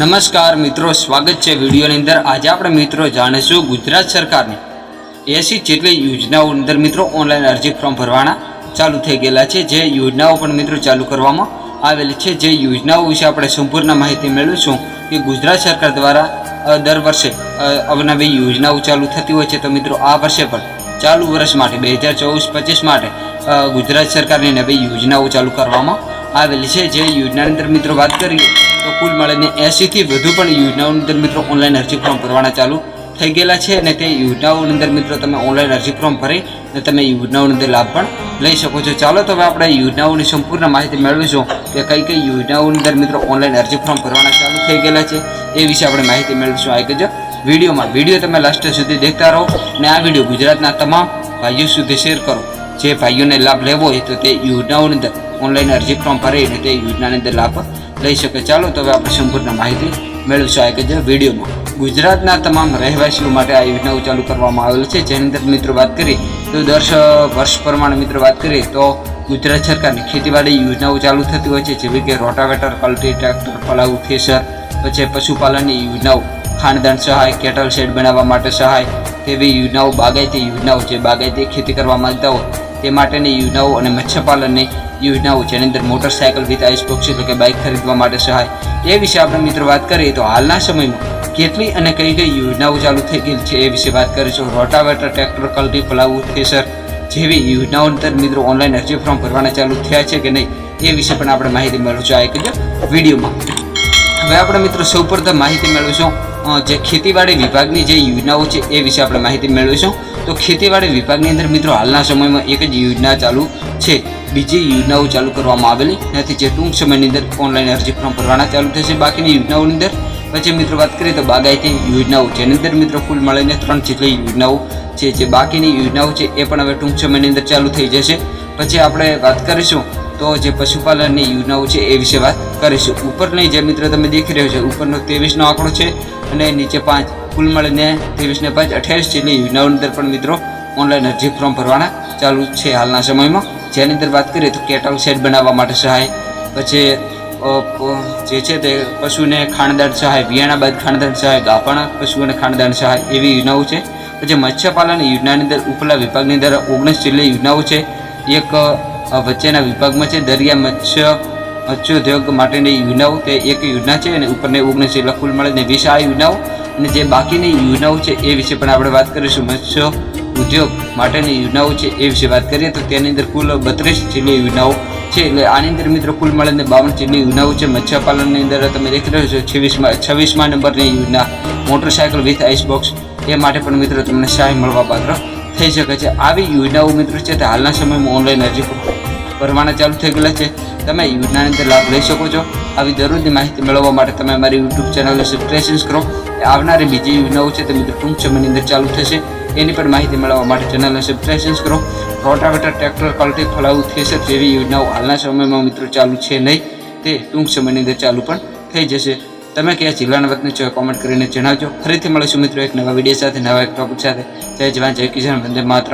નમસ્કાર મિત્રો, સ્વાગત છે વિડીયોની અંદર. આજે આપણે મિત્રો જાણીશું ગુજરાત સરકારની એસી જેટલી યોજનાઓ અંદર મિત્રો ઓનલાઈન અરજી ફોર્મ ભરવાના ચાલુ થઈ ગયેલા છે. જે યોજનાઓ પણ મિત્રો ચાલુ કરવામાં આવેલી છે. જે યોજનાઓ વિશે આપણે સંપૂર્ણ માહિતી મેળવીશું કે ગુજરાત સરકાર દ્વારા દર વર્ષે અવનવી યોજનાઓ ચાલુ થતી હોય છે. તો મિત્રો આ વર્ષે પણ ચાલુ વર્ષ માટે બે હજાર ચોવીસ પચીસ માટે ગુજરાત સરકારની નવી યોજનાઓ ચાલુ કરવામાં આવેલી છે. જે યોજનાની અંદર મિત્રો વાત કરીએ તો કુલ મળીને એસીથી વધુ પણ યોજનાઓની અંદર મિત્રો ઓનલાઈન અરજી ફોર્મ ભરવાના ચાલુ થઈ ગયેલા છે અને તે યોજનાઓની અંદર મિત્રો તમે ઓનલાઈન અરજી ફોર્મ ભરી અને તમે યોજનાઓની અંદર લાભ પણ લઈ શકો છો. ચાલો તો આપણે યોજનાઓની સંપૂર્ણ માહિતી મેળવીશું કે કઈ કઈ યોજનાઓની અંદર મિત્રો ઓનલાઈન અરજી ફોર્મ ભરવાના ચાલુ થઈ ગયેલા છે એ વિશે આપણે માહિતી મેળવીશું. આ જ વિડીયોમાં. વીડિયો તમે લાસ્ટ સુધી દેખતા રહો અને આ વીડિયો ગુજરાતના તમામ ભાઈઓ સુધી શેર કરો. જે ભાઈઓને લાભ લેવો હોય તો તે યોજનાઓની અંદર ઓનલાઈન અરજી ફોર્મ ભરીને તે યોજનાની અંદર લાભ લઈ શકે. ચાલો તો હવે આપણે સંપૂર્ણ માહિતી મેળવશું. આ જ વિડીયોમાં. ગુજરાતના તમામ રહેવાસીઓ માટે આ યોજનાઓ ચાલુ કરવામાં આવેલ છે. જેની અંદર મિત્રો વાત કરીએ તો દર વર્ષ પ્રમાણે મિત્રો વાત કરીએ તો ગુજરાત સરકારની ખેતીવાડી યોજનાઓ ચાલુ થતી હોય છે. જેવી કે રોટાવેટર, કલ્ટી, ટ્રેક્ટર પલાવ થેસર, પછી પશુપાલનની યોજનાઓ, ખાનદાન સહાય, કેટલ શેડ બનાવવા માટે સહાય, તેવી યોજનાઓ, બાગાયતી યોજનાઓ જે બાગાયતી ખેતી કરવા માંગતા હોય તે માટેની યોજનાઓ અને મત્સ્યપાલનની યોજનાઓ જેની અંદર મોટરસાયકલ વિથ આઈસ બોક્સ એટલે કે બાઇક ખરીદવા માટે સહાય. એ વિશે આપણે મિત્રો વાત કરીએ તો હાલના સમયમાં કેટલી અને કઈ કઈ યોજનાઓ ચાલુ થઈ ગઈ છે એ વિશે વાત કરીશું રોટાવેટર, ટ્રેક્ટર, કલ્ટી પલાવું થેસર જેવી યોજનાઓ અંદર મિત્રો ઓનલાઈન અરજી ફોર્મ ભરવાના ચાલુ થયા છે કે નહીં એ વિશે પણ આપણે માહિતી મેળવશું આ એક વિડીયોમાં. હવે આપણે મિત્રો સૌપ્રથમ માહિતી મેળવીશું જે ખેતીવાડી વિભાગની જે યોજનાઓ છે એ વિશે આપણે માહિતી મેળવીશું. તો ખેતીવાડી વિભાગની અંદર મિત્રો હાલના સમયમાં એક જ યોજના ચાલુ છે. બીજી યોજનાઓ ચાલુ કરવામાં આવેલી. નથી જે ટૂંક સમયની અંદર ઓનલાઈન અરજી ફોર્મ ભરવાના ચાલુ થશે. બાકીની યોજનાઓની અંદર પછી મિત્રો વાત કરીએ તો બાગાયતી યોજનાઓ જેની અંદર મિત્રો કુલ મળીને ત્રણ જેટલી યોજનાઓ છે. જે બાકીની યોજનાઓ છે એ પણ હવે ટૂંક સમયની અંદર ચાલુ થઈ જશે. પછી આપણે વાત કરીશું તો જે પશુપાલનની યોજનાઓ છે એ વિશે વાત કરીશું. ઉપરની જે મિત્રો તમે દેખી રહ્યો છે, ઉપરનો ત્રેવીસનો આંકડો છે. અને નીચે પાંચ, કુલ મળીને ત્રેવીસ ને પાંચ, અઠ્યાવીસ જેટલી યોજનાઓની અંદર પણ મિત્રો ઓનલાઈન અરજી ફોર્મ ભરવાના ચાલુ છે હાલના સમયમાં. જેની અંદર વાત કરીએ તો કેટલ શેડ બનાવવા માટે સહાય, પછી જે છે તે પશુને ખાણદાન સહાય વિયાણા બાદ ખાણદાન સહાય, ગાભણ પશુઓને ખાણદાન સહાય એવી યોજનાઓ છે. પછી મત્સ્યપાલન યોજનાની અંદર ઉપલા વિભાગની અંદર ઓગણીસ જેટલી યોજનાઓ છે. એક વચ્ચેના વિભાગમાં છે દરિયા મત્સ્ય મત્સ્યોદ્યોગ માટેની યોજનાઓ તે એક યોજના છે અને ઉપરની ઓગણીસ જેટલા કુલ મળીને વીસ આ યોજનાઓ અને જે બાકીની યોજનાઓ છે એ વિશે પણ આપણે વાત કરીશું. મત્સ્ય ઉદ્યોગ માટેની યોજનાઓ છે એ વિશે વાત કરીએ તો તેની અંદર કુલ બત્રીસ જેટલી યોજનાઓ છે. એટલે આની અંદર મિત્રો કુલ મળીને બાવન જેટલી યોજનાઓ છે. મત્સ્યપાલનની અંદર તમે દેખી રહ્યો છો છવ્વીસમાં છવ્વીસમાં નંબરની યોજના મોટરસાયકલ વિથ આઈસ બોક્સ. એ માટે પણ મિત્રો તમને સહાય મળવા પાત્ર થઈ શકે છે. આવી યોજનાઓ મિત્રો છે તે હાલના સમયમાં ઓનલાઈન અરજી ભરવાના ચાલુ થઈ ગયેલા છે. તમે યોજનાની અંદર લાભ લઈ શકો છો. આવી દરરોજની માહિતી મેળવવા માટે તમે અમારી યુટ્યુબ ચેનલને સબસ્ક્રાઇબ કરો. આવનારી બીજી યોજનાઓ છે તે મિત્રો ટૂંક સમયની અંદર ચાલુ થશે. એની પણ માહિતી મેળવવા માટે ચેનલને સબસ્ક્રાઇબ કરો. રોટાવેટર ટ્રેક્ટર કલ્ટી ફલાવું થેસર જેવી યોજનાઓ હાલના સમયમાં મિત્રો ચાલુ છે નહીં. તે ટૂંક સમયની અંદર ચાલુ પણ થઈ જશે. તમે કયા જિલ્લાના વતની છો કોમેન્ટ કરીને જણાવજો. ફરીથી મળીશું મિત્રો એક નવા વીડિયો સાથે, નવા એક ટોપિક સાથે. જય જવાન, જય કિસાન, વંદે માતરમ.